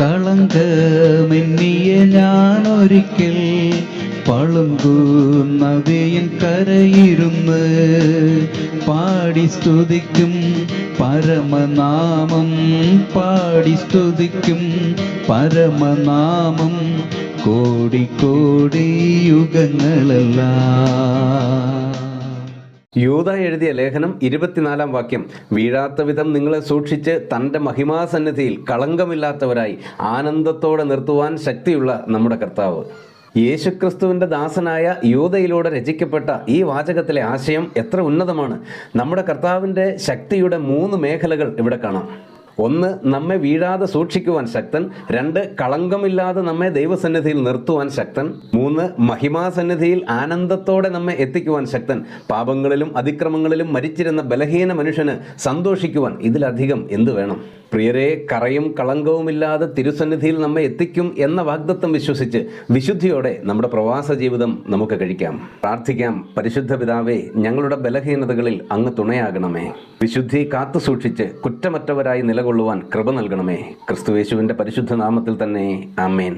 കളങ്കമെന്നിയ ഞാനൊരിക്കൽ ഒരിക്കൽ നദിയൻ കരയിരുന്ന് പാടി സ്തുതിക്കും പരമനാമം പാടി സ്തുതിക്കും പരമനാമം. കോടി കോടി യുഗങ്ങളെല്ലാം യൂത എഴുതിയ ലേഖനം ഇരുപത്തിനാലാം വാക്യം വീഴാത്ത വിധം നിങ്ങളെ സൂക്ഷിച്ച് തന്റെ മഹിമാസന്നിധിയിൽ കളങ്കമില്ലാത്തവരായി ആനന്ദത്തോടെ നിർത്തുവാൻ ശക്തിയുള്ള നമ്മുടെ കർത്താവ്. യേശുക്രിസ്തുവിന്റെ ദാസനായ യൂതയിലൂടെ രചിക്കപ്പെട്ട ഈ വാചകത്തിലെ ആശയം എത്ര ഉന്നതമാണ്. നമ്മുടെ കർത്താവിന്റെ ശക്തിയുടെ മൂന്ന് മേഖലകൾ ഇവിടെ കാണാം. ഒന്ന് നമ്മെ വീഴാതെ സൂക്ഷിക്കുവാൻ ശക്തൻ. രണ്ട് കളങ്കമില്ലാതെ നമ്മെ ദൈവസന്നിധിയിൽ നിർത്തുവാൻ ശക്തൻ. മൂന്ന് മഹിമാസന്നിധിയിൽ ആനന്ദത്തോടെ നമ്മെ എത്തിക്കുവാൻ ശക്തൻ. പാപങ്ങളിലും അതിക്രമങ്ങളിലും മരിച്ചിരുന്ന ബലഹീന മനുഷ്യന് സന്തോഷിക്കുവാൻ ഇതിലധികം എന്തു വേണം? പ്രിയരെ കറയും കളങ്കവുമില്ലാതെ തിരുസന്നിധിയിൽ നമ്മെ എത്തിക്കും എന്ന വാഗ്ദത്വം വിശ്വസിച്ച് വിശുദ്ധിയോടെ നമ്മുടെ പ്രവാസ ജീവിതം നമുക്ക് കഴിക്കാം. പ്രാർത്ഥിക്കാം പരിശുദ്ധ പിതാവേ ഞങ്ങളുടെ ബലഹീനതകളിൽ അങ്ങ് തുണയാകണമേ. വിശുദ്ധി കാത്തു സൂക്ഷിച്ച് കുറ്റമറ്റവരായി നിലകൊള്ളുവാൻ കൃപ നൽകണമേ. ക്രിസ്തുവേശുവിന്റെ പരിശുദ്ധ നാമത്തിൽ തന്നെ ആമേൻ.